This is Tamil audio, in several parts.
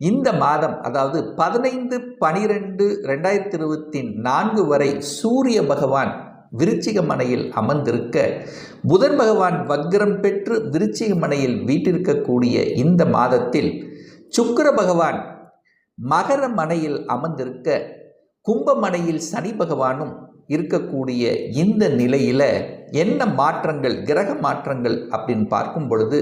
இந்த மாதம் அதாவது பதினைந்து பனிரெண்டு ரெண்டாயிரத்தி இருபத்தி நான்கு வரை சூரிய பகவான் விருச்சிக மனையில் அமர்ந்திருக்க புதன் பகவான் வக்ரம் பெற்று விருச்சிக மனையில் வீட்டிருக்கக்கூடிய இந்த மாதத்தில் சுக்கர பகவான் மகர மனையில் அமர்ந்திருக்க கும்பமனையில் சனி பகவானும் இருக்கக்கூடிய இந்த நிலையில் என்ன மாற்றங்கள் கிரக மாற்றங்கள் அப்படின்னு பார்க்கும் பொழுது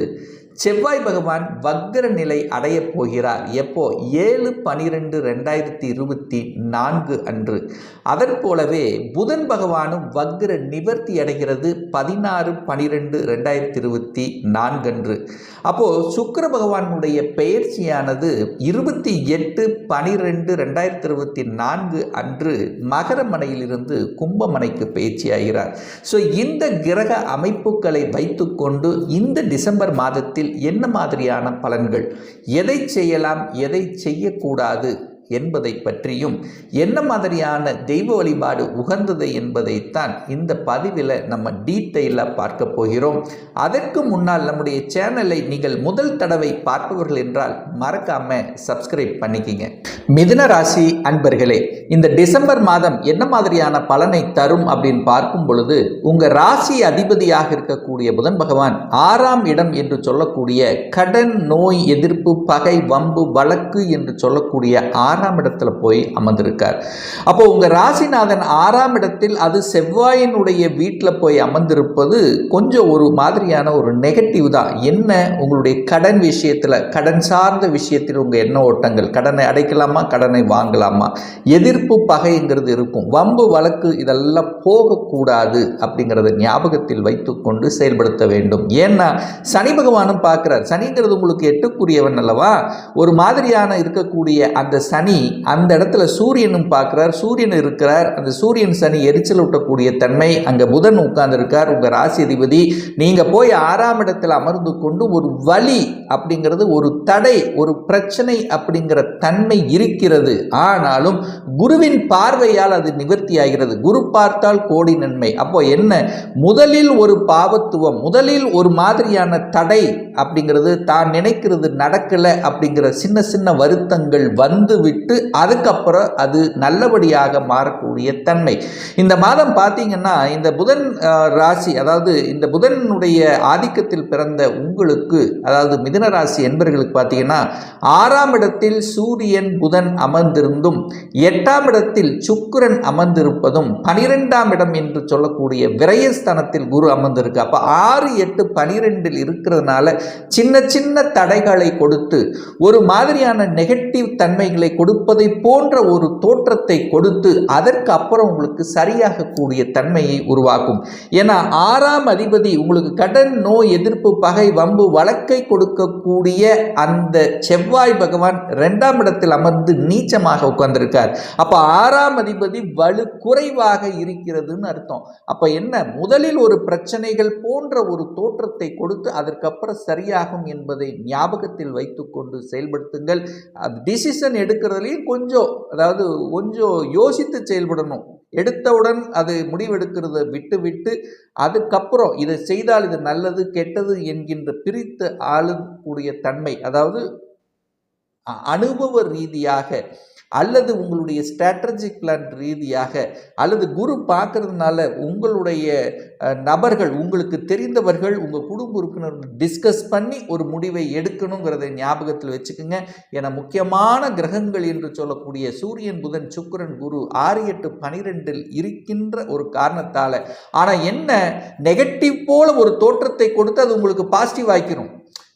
செவ்வாய் பகவான் வக்ர நிலை அடையப் போகிறார். எப்போ? ஏழு பனிரெண்டு ரெண்டாயிரத்தி இருபத்தி நான்கு அன்று. அதன் போலவே புதன் பகவானும் வக்ர நிவர்த்தி அடைகிறது பதினாறு பனிரெண்டு ரெண்டாயிரத்தி இருபத்தி நான்கு அன்று. அப்போது சுக்கர பகவானுடைய பெயர்ச்சியானது இருபத்தி எட்டு பனிரெண்டு ரெண்டாயிரத்தி இருபத்தி நான்கு அன்று மகரமனையிலிருந்து கும்பமனைக்கு பயிற்சியாகிறார் ஸோ இந்த கிரக அமைப்புகளை வைத்துக்கொண்டு இந்த டிசம்பர் மாதத்தில் என்ன மாதிரியான பலன்கள்? எதை செய்யலாம் எதை செய்யக்கூடாது? என்பதை பற்றியும் என்ன மாதிரியான தெய்வ வழிபாடு உகந்தது என்பதைத்தான் இந்த பதிவில் நம்ம டீட்டெயிலாக பார்க்க போகிறோம். அதற்கு முன்னால் நம்முடைய சேனலை நீங்கள் முதல் தடவை பார்ப்பவர்கள் என்றால் மறக்காம சப்ஸ்கிரைப் பண்ணிக்கிங்க. மிதுன ராசி அன்பர்களே இந்த டிசம்பர் மாதம் என்ன மாதிரியான பலனை தரும் அப்படின்னு பார்க்கும் பொழுது உங்கள் ராசி அதிபதியாக இருக்கக்கூடிய புதன் பகவான் ஆறாம் இடம் என்று சொல்லக்கூடிய கடன் நோய் எதிர்ப்பு பகை வம்பு வழக்கு என்று சொல்லக்கூடிய ஆறாம் இடத்துல போய் அமர்ந்திருக்கார். அப்போ உங்கள் ராசிநாதன் ஆறாம் இடத்தில் அது செவ்வாயினுடைய வீட்டில் போய் அமர்ந்திருப்பது கொஞ்சம் ஒரு மாதிரியான ஒரு நெகட்டிவ் தான். என்ன? உங்களுடைய கடன் விஷயத்தில் கடன் சார்ந்த விஷயத்தில் உங்கள் எண்ண ஓட்டங்கள் கடனை அடைக்கலாமா கடனை வாங்கலாமா? எதிர்ப்பு பகைங்கிறது இருக்கும். வம்பு வழக்கு இதெல்லாம் போகக்கூடாது அப்படிங்கிறத ஞாபகத்தில் வைத்துக்கொண்டு செயல்படுத்த வேண்டும். ஏன்னா சனி பகவானும் பார்க்குறார். சனிங்கிறது உங்களுக்கு எட்டுக்குரியவன் அல்லவா? ஒரு மாதிரியான இருக்கக்கூடிய அந்த சனி அந்த இடத்துல சூரியனும் பார்க்குறார் சூரியன் இருக்கிறார். அந்த சூரியன் சனி எரிச்சல் ஊட்டக்கூடிய தன்மை அங்கே புதன் உட்கார்ந்துருக்கார் உங்கள் ராசி அதிபதி. நீங்கள் போய் ஆறாம் இடத்தில் அமர்ந்து கொண்டு ஒரு வழி அப்படிங்கிறது ஒரு தடை ஒரு பிரச்சனை அப்படிங்கிற தன்மை இருக்கிறது. ஆனாலும் குருவின் பார்வையால் அது நிவர்த்தி ஆகிறது. குரு பார்த்தால் கோடி நன்மை. அப்போ என்ன? முதலில் ஒரு பாவத்துவம் முதலில் ஒரு மாதிரியான தடை அப்படிங்கிறது தான் நினைக்கிறது நடக்கலை அப்படிங்கிற சின்ன சின்ன வருத்தங்கள் வந்து விட்டு அதுக்கப்புறம் அது நல்லபடியாக மாறக்கூடிய தன்மை. இந்த மாதம் பார்த்தீங்கன்னா இந்த புதன் ராசி அதாவது இந்த புதனுடைய ஆதிக்கத்தில் பிறந்த உங்களுக்கு அதாவது மிதுன ராசி என்பர்களுக்கு பார்த்தீங்கன்னா ஆறாம் இடத்தில் சூரியன் புதன் அமர்ந்திருந்தும் எட்டாம் இடத்தில் சுக்கிரன் அமர்ந்திருப்பதும் பனிரெண்டாம் இடம் என்று சொல்லக்கூடிய விரயஸ்தானத்தில் குரு அமர்ந்திருக்கு. அப்போ ஆறு எட்டு பனிரெண்டில் இருக்கிறதுனால சின்ன சின்ன தடைகளை கொடுத்து ஒரு மாதிரியான நெகட்டிவ் தன்மைகளை கொடுப்பதை போன்ற ஒரு தோற்றத்தை கொடுத்து அதற்கு அப்புறம் உங்களுக்கு சரியாகக்கூடிய தன்மையை உருவாக்கும். ஏன்னா ஆறாம் அதிபதி உங்களுக்கு கடன் நோய் எதிர்ப்பு பகை வம்பு வழக்கை கொடுக்கக்கூடிய அந்த செவ்வாய் பகவான் ரெண்டாம் இடத்தில் அமர்ந்து நீச்சமாக உட்கார்ந்திருக்கார். அப்ப ஆறாம் அதிபதி வலு குறைவாக இருக்கிறதுன்னு அர்த்தம். அப்ப என்ன? முதலில் ஒரு பிரச்சனைகள் போன்ற ஒரு தோற்றத்தை கொடுத்து அதற்கப்புறம் சரியாகும் என்பதை ஞாபகத்தில் வைத்துக்கொண்டு செயல்படுத்துங்கள். டிசிஷன் எடுக்க எடுக்கிறதுலையும் கொஞ்சம் அதாவது கொஞ்சம் யோசித்து செயல்படணும். எடுத்தவுடன் அது முடிவெடுக்கிறத விட்டு விட்டு அதுக்கப்புறம் இதை செய்தால் இது நல்லது கெட்டது என்கின்ற பிரித்து ஆளக்கூடிய தன்மை அதாவது அனுபவ ரீதியாக அல்லது உங்களுடைய ஸ்ட்ராட்டஜிக் பிளான் ரீதியாக அல்லது குரு பார்க்கறதுனால உங்களுடைய நபர்கள் உங்களுக்கு தெரிந்தவர்கள் உங்கள் குடும்ப உறுப்பினர் டிஸ்கஸ் பண்ணி ஒரு முடிவை எடுக்கணுங்கிறதை ஞாபகத்தில் வச்சுக்கோங்க. என முக்கியமான கிரகங்கள் என்று சொல்லக்கூடிய சூரியன் புதன் சுக்கரன் குரு ஆறு எட்டு பனிரெண்டில் இருக்கின்ற ஒரு காரணத்தால். ஆனால் என்ன? நெகட்டிவ் போல ஒரு தோற்றத்தை கொடுத்து அது உங்களுக்கு பாசிட்டிவ் ஆக்கிரும்.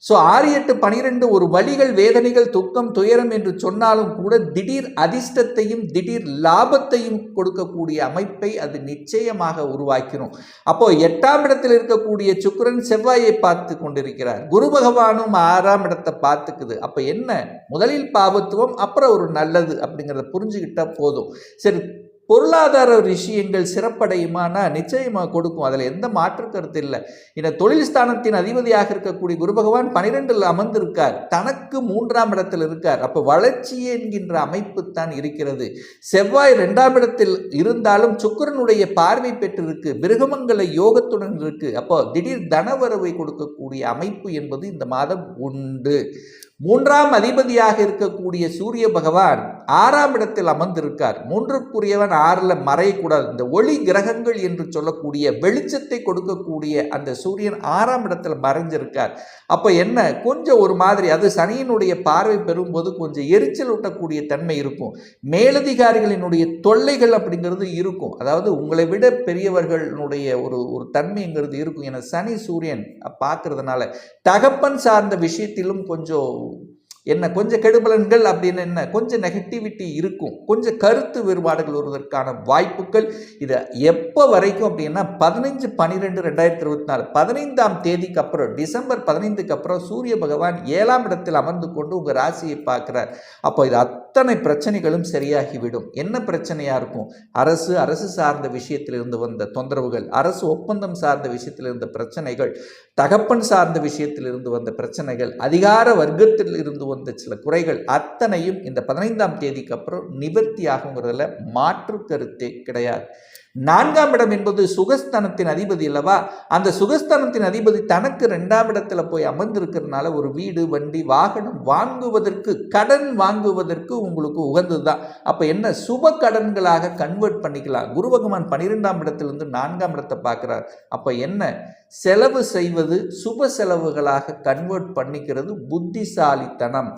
ஸோ ஆறு எட்டு பனிரெண்டு ஒரு வழிகள் வேதனைகள் துக்கம் துயரம் என்று சொன்னாலும் கூட திடீர் அதிர்ஷ்டத்தையும் திடீர் லாபத்தையும் கொடுக்கக்கூடிய அமைப்பை அது நிச்சயமாக உருவாக்கிடும் அப்போ எட்டாம் இடத்தில் இருக்கக்கூடிய சுக்கரன் செவ்வாயை பார்த்து கொண்டிருக்கிறார். குரு பகவானும் ஆறாம் இடத்தை பார்த்துக்குது. அப்போ என்ன? முதலில் பாவத்துவம் அப்புறம் ஒரு நல்லது அப்படிங்கிறத புரிஞ்சுக்கிட்டா போதும். சரி பொருளாதார விஷயங்கள் சிறப்படையுமானா நிச்சயமாக கொடுக்கும். அதில் எந்த மாற்று கருத்து இல்லை. இந்த தொழில் ஸ்தானத்தின் அதிபதியாக இருக்கக்கூடிய குரு பகவான் பனிரெண்டில் அமர்ந்திருக்கார். தனக்கு மூன்றாம் இடத்தில் இருக்கார். அப்போ வளர்ச்சி என்கின்ற அமைப்பு தான் இருக்கிறது. செவ்வாய் ரெண்டாம் இடத்தில் இருந்தாலும் சுக்கரனுடைய பார்வை பெற்றிருக்கு. மிருகமங்கல யோகத்துடன் இருக்கு. அப்போ திடீர் தனவரவை கொடுக்கக்கூடிய அமைப்பு என்பது இந்த மாதம் உண்டு. மூன்றாம் அதிபதியாக இருக்கக்கூடிய சூரிய பகவான் ஆறாம் இடத்தில் அமர்ந்திருக்கார். மூன்றுக்குரியவன் ஆறில் மறையக்கூடாது. இந்த ஒளி கிரகங்கள் என்று சொல்லக்கூடிய வெளிச்சத்தை கொடுக்கக்கூடிய அந்த சூரியன் ஆறாம் இடத்துல மறைஞ்சிருக்கார். அப்போ என்ன? கொஞ்சம் ஒரு மாதிரி அது சனியினுடைய பார்வை பெறும்போது கொஞ்சம் எரிச்சல் ஊட்டக்கூடிய தன்மை இருக்கும். மேலதிகாரிகளினுடைய தொல்லைகள் அப்படிங்கிறது இருக்கும். அதாவது உங்களை விட பெரியவர்களுடைய ஒரு ஒரு தன்மைங்கிறது இருக்கும். என சனி சூரியன் பார்க்கறதுனால தகப்பன் சார்ந்த விஷயத்திலும் கொஞ்சம் என்ன கொஞ்சம் கெடுபலன்கள் அப்படின்னு என்ன கொஞ்சம் நெகட்டிவிட்டி இருக்கும். கொஞ்சம் கருத்து வேறுபாடுகள் வருவதற்கான வாய்ப்புகள் இதை எப்போ வரைக்கும் அப்படின்னா பதினஞ்சு பன்னிரெண்டு ரெண்டாயிரத்தி இருபத்தி நாலு பதினைந்தாம் தேதிக்கு அப்புறம் டிசம்பர் பதினைந்துக்கு அப்புறம் சூரிய பகவான் ஏழாம் இடத்தில் அமர்ந்து கொண்டு உங்கள் ராசியை பார்க்குறார். அப்போ இது அத்தனை பிரச்சனைகளும் சரியாகிவிடும். என்ன பிரச்சனையாக இருக்கும்? அரசு அரசு சார்ந்த விஷயத்திலிருந்து வந்த தொந்தரவுகள் அரசு ஒப்பந்தம் சார்ந்த விஷயத்தில் இருந்த பிரச்சனைகள் தகப்பன் சார்ந்த விஷயத்தில் இருந்து வந்த பிரச்சனைகள் அதிகார வர்க்கத்தில் இருந்து வந்த சில குறைகள். அத்தனையும் இந்த பதினைந்தாம் தேதிக்கு அப்புறம் நிவர்த்தியாகுங்கிறதுல மாற்று கருத்தே கிடையாது. நான்காம் இடம் என்பது சுகஸ்தனத்தின் அதிபதி அல்லவா? அந்த சுகஸ்தனத்தின் அதிபதி தனக்கு ரெண்டாம் இடத்துல போய் அமர்ந்திருக்கிறதுனால ஒரு வீடு வண்டி வாகனம் வாங்குவதற்கு கடன் வாங்குவதற்கு உங்களுக்கு உகந்தது தான் அப்போ என்ன? சுப கடன்களாக கன்வெர்ட் பண்ணிக்கலாம். குரு பகவான் பன்னிரெண்டாம் இடத்திலிருந்து நான்காம் இடத்தை பார்க்குறார். அப்போ என்ன? செலவு செய்வது சுப செலவுகளாக கன்வெர்ட் பண்ணிக்கிறது புத்திசாலித்தனம்.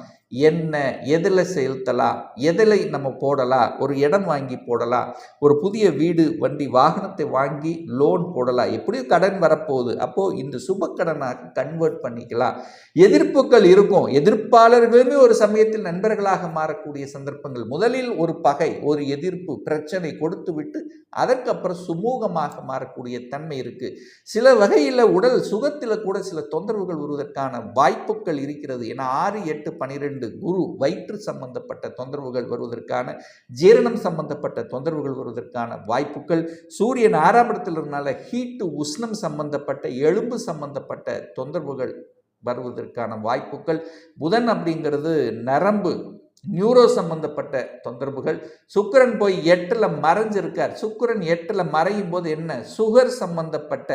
என்ன எதில் செலுத்தலாம் எதில் நம்ம போடலாம் ஒரு இடம் வாங்கி போடலாம் ஒரு புதிய வீடு வண்டி வாகனத்தை வாங்கி லோன் போடலாம் எப்படியும் கடன் வரப்போகுது. அப்போது இந்த சுப கடனாக கன்வெர்ட் பண்ணிக்கலாம் எதிர்ப்புகள் இருக்கும். எதிர்ப்பாளர்களுமே ஒரு சமயத்தில் நண்பர்களாக மாறக்கூடிய சந்தர்ப்பங்கள். முதலில் ஒரு பகை ஒரு எதிர்ப்பு பிரச்சனை கொடுத்து விட்டு அதற்கப்புறம் சுமூகமாக மாறக்கூடிய தன்மை இருக்குது சில வகையில் உடல் சுகத்தில் கூட சில தொந்தரவுகள் வருவதற்கான வாய்ப்புகள் இருக்கிறது. ஏன்னா ஆறு எட்டு பனிரெண்டு குரு வயிற்று சம்பந்தப்பட்ட தொந்தரவுகள் வருவதற்கான ஜீரணம் சம்பந்தப்பட்ட தொந்தரவுகள் வருவதற்கான வாய்ப்புகள் சூரியன் ஆறாம் இடத்தில் இருந்தனால ஹீட்டு உஷ்ணம் சம்பந்தப்பட்ட எலும்பு சம்பந்தப்பட்ட தொந்தரவுகள் வருவதற்கான வாய்ப்புகள் புதன் அப்படிங்கிறது நரம்பு நியூரோ சம்பந்தப்பட்ட தொந்தரவுகள் சுக்கிரன் போய் எட்டில் மறைஞ்சிருக்கார். சுக்கிரன் எட்டில் மறையும் போது என்ன? சுகர் சம்பந்தப்பட்ட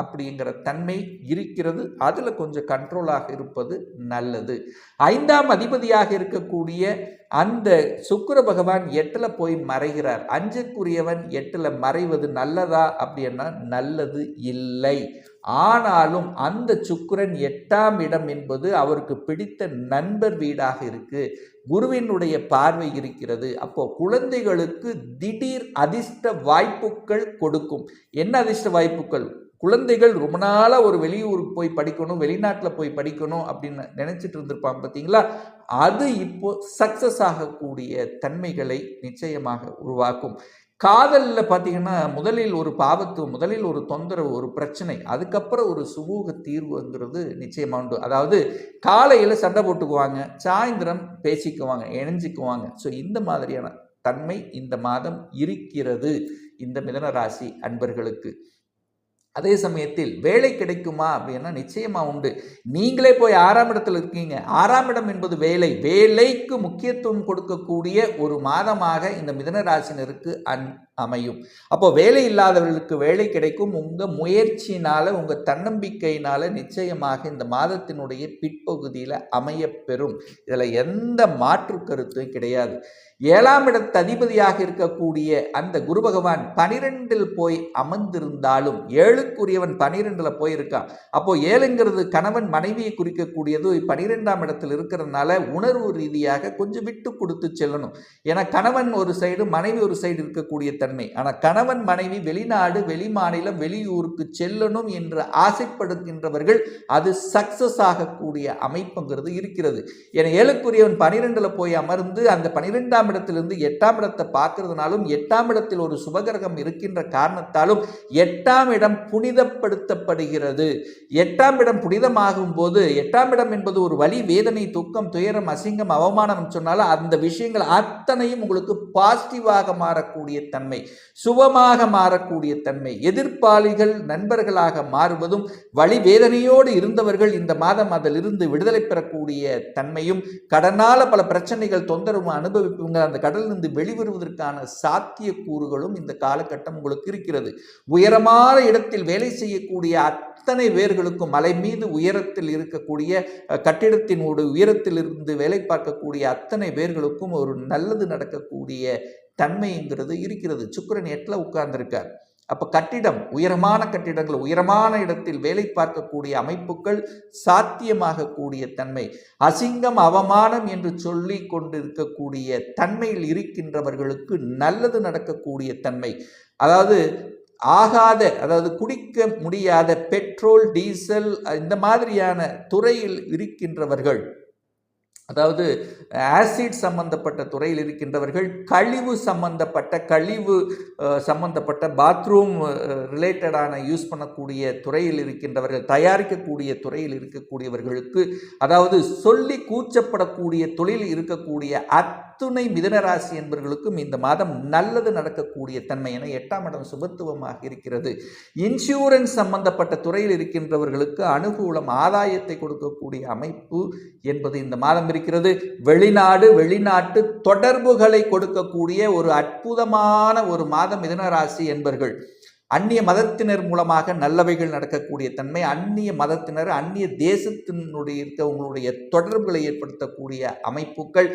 அப்படிங்கிற தன்மை இருக்கிறது. அதில் கொஞ்சம் கண்ட்ரோலாக இருப்பது நல்லது. ஐந்தாம் அதிபதியாக இருக்கக்கூடிய அந்த சுக்கர பகவான் எட்டில் போய் மறைகிறார். அஞ்சுக்குரியவன் எட்டில் மறைவது நல்லதா அப்படின்னா நல்லது இல்லை. ஆனாலும் அந்த சுக்கரன் எட்டாம் இடம் என்பது அவருக்கு பிடித்த நண்பர் வீடாக இருக்கு. குருவினுடைய பார்வை இருக்கிறது. அப்போ குழந்தைகளுக்கு திடீர் அதிர்ஷ்ட வாய்ப்புகள் கொடுக்கும். என்ன அதிர்ஷ்ட வாய்ப்புகள்? குழந்தைகள் ரொம்ப நாளாக ஒரு வெளியூருக்கு போய் படிக்கணும் வெளிநாட்டில் போய் படிக்கணும் அப்படின்னு நினச்சிட்டு இருந்திருப்பாங்க பார்த்தீங்களா அது இப்போ சக்ஸஸ் ஆகக்கூடிய தன்மைகளை நிச்சயமாக உருவாக்கும். காதலில் பார்த்தீங்கன்னா முதலில் ஒரு பாவத்து முதலில் ஒரு தொந்தரவு ஒரு பிரச்சனை அதுக்கப்புறம் ஒரு சுமூக தீர்வுங்கிறது நிச்சயமாக உண்டு. அதாவது காலையில் சண்டை போட்டுக்குவாங்க சாயந்தரம் பேசிக்குவாங்க இணைஞ்சிக்குவாங்க. ஸோ இந்த மாதிரியான தன்மை இந்த மாதம் இருக்கிறது. இந்த மிதன ராசி அன்பர்களுக்கு. அதே சமயத்தில் வேலை கிடைக்குமா அப்படின்னா நிச்சயமாக உண்டு. நீங்களே போய் ஆறாம் இடத்துல இருக்கீங்க. ஆறாம் இடம் என்பது வேலை. வேலைக்கு முக்கியத்துவம் கொடுக்கக்கூடிய ஒரு மாதமாக இந்த மிதன ராசினருக்கு அன் அமையும். அப்போ வேலை இல்லாதவர்களுக்கு வேலை கிடைக்கும். உங்கள் முயற்சினால் உங்கள் தன்னம்பிக்கையினால் நிச்சயமாக இந்த மாதத்தினுடைய பிற்பகுதியில் அமையப்பெறும். இதில் எந்த மாற்று கருத்தும் கிடையாது. ஏழாம் இடத்து அதிபதியாக இருக்கக்கூடிய அந்த குரு பகவான் பனிரெண்டில் போய் அமர்ந்திருந்தாலும் ஏழுக்குரியவன் பனிரெண்டில் போயிருக்கான். அப்போ ஏழுங்கிறது கணவன் மனைவியை குறிக்கக்கூடியது பனிரெண்டாம் இடத்தில் இருக்கிறதுனால உணர்வு ரீதியாக கொஞ்சம் விட்டு கொடுத்து செல்லணும். ஏன்னா கணவன் ஒரு சைடு மனைவி ஒரு சைடு இருக்கக்கூடிய தன்மை ஆனால் கணவன் மனைவி வெளிநாடு வெளி மாநிலம் வெளியூருக்கு செல்லணும் என்று ஆசைப்படுகின்றவர்கள் அது சக்சஸ் ஆகக்கூடிய அமைப்புங்கிறது இருக்கிறது. என ஏழுக்குரியவன் பனிரெண்டில் போய் அமர்ந்து அந்த பனிரெண்டாம் இடத்திலிருந்து எட்டாம் இடத்தை பார்க்கறதுனாலும் எட்டாம் இடத்தில் ஒரு சுபகிரகம் இருக்கின்ற காரணத்தாலும் எட்டாம் இடம் புனிதப்படுத்தப்படுகிறது. எட்டாம் இடம் புனிதமாகும் போது எட்டாம் இடம் என்பது ஒரு வழி வேதனை துக்கம் துயரம் அசிங்கம் அவமானம் சொன்னாலும் அந்த விஷயங்கள் அத்தனையும் உங்களுக்கு பாசிட்டிவாக மாறக்கூடிய தன்மை சுபமாக மாறக்கூடிய தன்மை எதிர்ப்பாளிகள் நண்பர்களாக மாறுவதும் வழிவேதனையோடு இருந்தவர்கள் இந்த மாதம் அதிலிருந்து விடுதலை பெறக்கூடிய தன்மையும் கடனால பல பிரச்சனைகள் தொந்தரவு அனுபவிப்புங்க அந்த கடலிருந்து வெளிவருவதற்கான சாத்திய கூறுகளும் இந்த காலகட்டம் உங்களுக்கு இருக்கிறது. உயரமான இடத்தில் வேலை செய்யக்கூடிய அத்தனை பேர்களுக்கும் மலை மீது உயரத்தில் இருக்கக்கூடிய கட்டிடத்தினோடு கட்டிடத்தின் ஒரு உயரத்தில் இருந்து வேலை பார்க்கக்கூடிய அத்தனை பேர்களுக்கும் ஒரு நல்லது நடக்கக்கூடிய தன்மைங்கிறது இருக்கிறது. சுக்கிரன் எட்டில் உட்கார்ந்திருக்கார். அப்போ கட்டிடம் உயரமான கட்டிடங்கள் உயரமான இடத்தில் வேலை பார்க்கக்கூடிய அமைப்புகள் சாத்தியமாகக்கூடிய தன்மை. அசிங்கம் அவமானம் என்று சொல்லி கொண்டிருக்கக்கூடிய தன்மையில் இருக்கின்றவர்களுக்கு நல்லது நடக்கக்கூடிய தன்மை. அதாவது ஆகாத அதாவது குடிக்க முடியாத பெட்ரோல் டீசல் இந்த மாதிரியான துறையில் இருக்கின்றவர்கள் அதாவது ஆசிட் சம்பந்தப்பட்ட துறையில் இருக்கின்றவர்கள் கழிவு சம்பந்தப்பட்ட கழிவு சம்பந்தப்பட்ட பாத்ரூம் ரிலேட்டடான யூஸ் பண்ணக்கூடிய துறையில் இருக்கின்றவர்கள் தயாரிக்கக்கூடிய துறையில் இருக்கக்கூடியவர்களுக்கு அதாவது சொல்லி கூச்சப்படக்கூடிய தொழில் இருக்கக்கூடிய அத்துணை மிதனராசி என்பவர்களுக்கும் இந்த மாதம் நல்லது நடக்கக்கூடிய தன்மை என எட்டாம் இடம் சுபத்துவமாக இருக்கிறது. இன்சூரன்ஸ் சம்பந்தப்பட்ட துறையில் இருக்கின்றவர்களுக்கு அனுகூலம் ஆதாயத்தை கொடுக்கக்கூடிய அமைப்பு என்பது இந்த மாதம் இருக்கிறது. வெளிநாடு வெளிநாட்டு தொடர்புகளை கொடுக்கக்கூடிய ஒரு அற்புதமான ஒரு மாதம் மிதனராசி என்பர்கள். அந்நிய மதத்தினர் மூலமாக நல்லவைகள் நடக்கக்கூடிய தன்மை அந்நிய மதத்தினர் அந்நிய தேசத்தினுடைய இருக்கவங்களுடைய தொடர்புகளை ஏற்படுத்தக்கூடிய அமைப்புகள்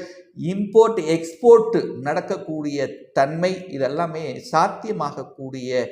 இம்போர்ட் எக்ஸ்போர்ட் நடக்கக்கூடிய தன்மை இதெல்லாமே சாத்தியமாகக்கூடிய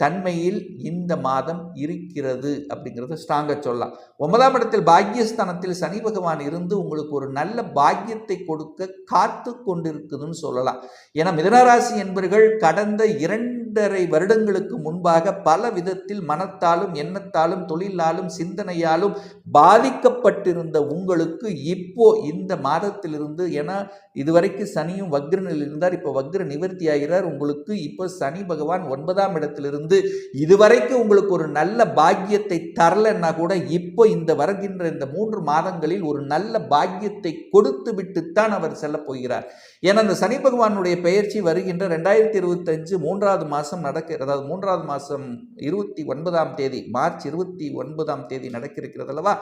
தன்மையில் இந்த மாதம் இருக்கிறது அப்படிங்கிறத ஸ்ட்ராங்காக சொல்லலாம். ஒன்பதாம் இடத்தில் பாக்யஸ்தானத்தில் சனி பகவான் இருந்து உங்களுக்கு ஒரு நல்ல பாக்கியத்தை கொடுக்க காத்து கொண்டிருக்குதுன்னு சொல்லலாம். ஏன்னா மிதனராசி என்பவர்கள் கடந்த இரண்டு இரண்டரை வருடங்களுக்கு முன்பாக பல விதத்தில் மனத்தாலும் எண்ணத்தாலும் தொழிலாலும் சிந்தனையாலும் பாதிக்கப்பட்டிருந்த உங்களுக்கு இப்போ இந்த மாதத்திலிருந்து ஏன்னா இதுவரைக்கும் சனியும் வக்ரனில் இருந்தார் இப்போ வக்ர நிவர்த்தி ஆகிறார் உங்களுக்கு இப்போ சனி பகவான் ஒன்பதாம் இடத்திலிருந்து இதுவரைக்கும் உங்களுக்கு ஒரு நல்ல பாக்கியத்தை தரலன்னா கூட இப்போ இந்த வருகின்ற இந்த மூன்று மாதங்களில் ஒரு நல்ல பாக்கியத்தை கொடுத்து விட்டுத்தான் அவர் செல்ல போகிறார். ஏன்னா அந்த சனி பகவானுடைய பெயர்ச்சி வருகின்ற ரெண்டாயிரத்தி இருபத்தஞ்சு மூன்றாவது மாதம் மாதம் நடக்க அதாவது மூன்றாவது மாதம் இருபத்தி ஒன்பதாம் தேதி மார்ச் இருபத்தி ஒன்பதாம் தேதி நடக்க இருக்கிறது அல்லவா?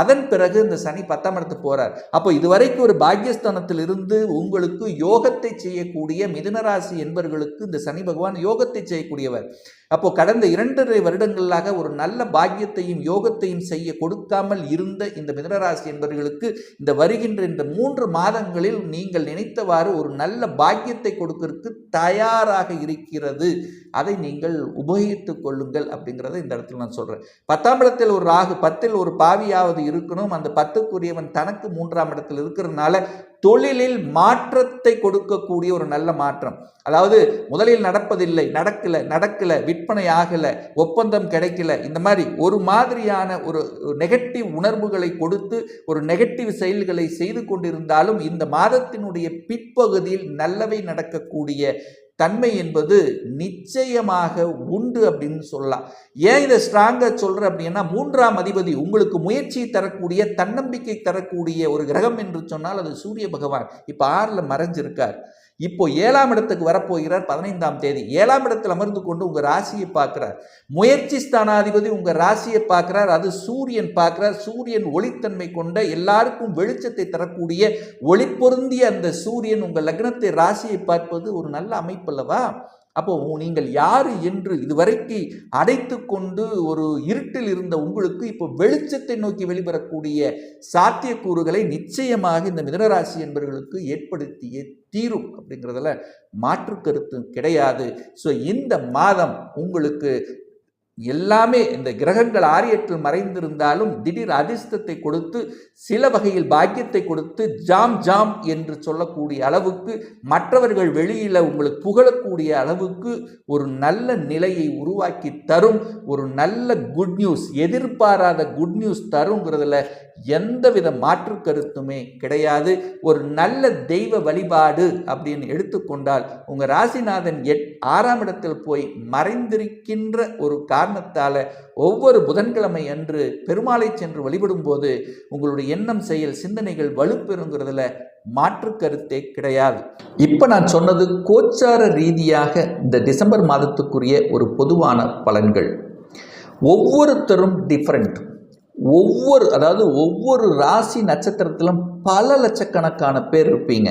அதன் பிறகு இந்த சனி பத்தாம் இடத்துக்கு போகிறார் அப்போ இதுவரைக்கும் ஒரு பாக்கியஸ்தானத்தில் இருந்து உங்களுக்கு யோகத்தை செய்யக்கூடிய மிதுனராசி என்பவர்களுக்கு இந்த சனி பகவான் யோகத்தை செய்யக்கூடியவர். அப்போ கடந்த இரண்டரை வருடங்களாக ஒரு நல்ல பாக்கியத்தையும் யோகத்தையும் செய்ய கொடுக்காமல் இருந்த இந்த மிதனராசி என்பவர்களுக்கு இந்த வருகின்ற இந்த மூன்று மாதங்களில் நீங்கள் நினைத்தவாறு ஒரு நல்ல பாக்கியத்தை கொடுக்கறதுக்கு தயாராக இருக்கிறது. அதை நீங்கள் உபயோகித்துக் கொள்ளுங்கள் அப்படிங்கிறத இந்த இடத்துல நான் சொல்கிறேன் பத்தாம் இடத்தில் ஒரு ராகு பத்தில் ஒரு பாவியாவது இருக்கணும். அந்த பத்துக்குரியவன் தனக்கு மூன்றாம் இடத்தில் இருக்கிறதுனால தொழிலில் மாற்றத்தை கொடுக்கக்கூடிய ஒரு நல்ல மாற்றம். அதாவது முதலில் நடப்பதில்லை நடக்கல நடக்கல விற்பனை ஆகல ஒப்பந்தம் கிடைக்கல இந்த மாதிரி ஒரு மாதிரியான ஒரு நெகட்டிவ் உணர்வுகளை கொடுத்து ஒரு நெகட்டிவ் செயல்களை செய்து கொண்டிருந்தாலும் இந்த மாதத்தினுடைய பிற்பகுதியில் நல்லவை நடக்கக்கூடிய தன்மை என்பது நிச்சயமாக உண்டு அப்படின்னு சொல்லலாம். ஏன் இதை ஸ்ட்ராங்காக சொல்கிற அப்படின்னா மூன்றாம் அதிபதி உங்களுக்கு முயற்சி தரக்கூடிய தன்னம்பிக்கை தரக்கூடிய ஒரு கிரகம் என்று சொன்னால் அது சூரிய பகவான். இப்போ ஆறில் மறைஞ்சிருக்கார். இப்போ ஏழாம் இடத்துக்கு வரப்போகிறார் பதினைந்தாம் தேதி. ஏழாம் இடத்தில் அமர்ந்து கொண்டு உங்கள் ராசியை பார்க்குறார். முயற்சி ஸ்தானாதிபதி உங்கள் ராசியை பார்க்குறார். அது சூரியன் பார்க்குறார். சூரியன் ஒளித்தன்மை கொண்ட எல்லாருக்கும் வெளிச்சத்தை தரக்கூடிய ஒளி பொருந்திய அந்த சூரியன் உங்கள் லக்னத்தை ராசியை பார்ப்பது ஒரு நல்ல அமைப்பு அல்லவா? அப்போ நீங்கள் யார் என்று இதுவரைக்கு அடைத்து கொண்டு ஒரு இருட்டில் இருந்த உங்களுக்கு இப்போ வெளிச்சத்தை நோக்கி வெளிவரக்கூடிய சாத்தியக்கூறுகளை நிச்சயமாக இந்த மிதனராசி என்பவர்களுக்கு ஏற்படுத்தியே தீரும் அப்படிங்கிறதுல மாற்று கருத்து கிடையாது. ஸோ இந்த மாதம் உங்களுக்கு எல்லாமே இந்த கிரகங்கள் ஆரியத்தில் மறைந்திருந்தாலும் திடீர் அதிர்ஷ்டத்தை கொடுத்து சில வகையில் பாக்கியத்தை கொடுத்து ஜாம் ஜாம் என்று சொல்லக்கூடிய அளவுக்கு மற்றவர்கள் வெளியில் உங்களுக்கு புகழக்கூடிய அளவுக்கு ஒரு நல்ல நிலையை உருவாக்கி தரும் ஒரு நல்ல குட் நியூஸ் எதிர்பாராத குட் நியூஸ் தருங்கிறதுல எந்தவித மாற்று கருத்துமே கிடையாது. ஒரு நல்ல தெய்வ வழிபாடு அப்படின்னு எடுத்துக்கொண்டால் உங்கள் ராசிநாதன் எட் ஆறாம் இடத்தில் போய் மறைந்திருக்கின்ற ஒரு காரணத்தால் ஒவ்வொரு புதன்கிழமை அன்று பெருமாளை சென்று வழிபடும்போது உங்களுடைய எண்ணம் செயல் சிந்தனைகள் வலுப்பெறுங்கிறதுல மாற்று கருத்தே கிடையாது. இப்போ நான் சொன்னது கோச்சார ரீதியாக இந்த டிசம்பர் மாதத்துக்குரிய ஒரு பொதுவான பலன்கள். ஒவ்வொருத்தரும் டிஃப்ரெண்ட் ஒவ்வொரு அதாவது ஒவ்வொரு ராசி நட்சத்திரத்திலும் பல லட்சக்கணக்கான பேர் இருப்பீங்க.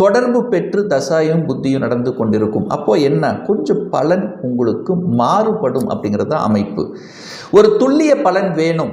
தொடர்பு பெற்று தசாயும் புத்தியும் நடந்து கொண்டிருக்கும். அப்போ என்ன? கொஞ்சம் பலன் உங்களுக்கு மாறுபடும் அப்படிங்கிறது தான் அமைப்பு. ஒரு துல்லிய பலன் வேணும்.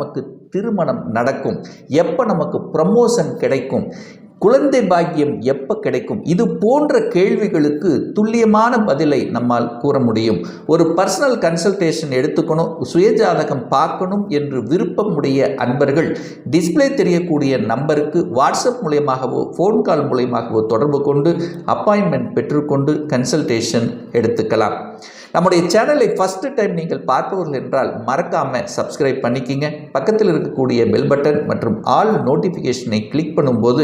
நமக்கு திருமணம் நடக்கும். எப்போ நமக்கு ப்ரமோஷன் கிடைக்கும்? குழந்தை பாக்கியம் எப்போ கிடைக்கும்? இது போன்ற கேள்விகளுக்கு துல்லியமான பதிலை நம்மால் கூற முடியும். ஒரு பர்சனல் கன்சல்டேஷன் எடுத்துக்கணும் சுயஜாதகம் பார்க்கணும் என்று விருப்பமுடைய அன்பர்கள் டிஸ்ப்ளே தெரியக்கூடிய நம்பருக்கு வாட்ஸ்அப் மூலியமாகவோ ஃபோன் கால் மூலியமாகவோ தொடர்பு கொண்டு அப்பாயின்மெண்ட் பெற்றுக்கொண்டு கன்சல்டேஷன் எடுத்துக்கலாம். நம்முடைய சேனலை ஃபஸ்ட்டு டைம் நீங்கள் பார்ப்பவர்கள் என்றால் மறக்காமல் சப்ஸ்கிரைப் பண்ணிக்கிங்க. பக்கத்தில் இருக்கக்கூடிய பெல் பட்டன் மற்றும் ஆல் நோட்டிஃபிகேஷனை கிளிக் பண்ணும்போது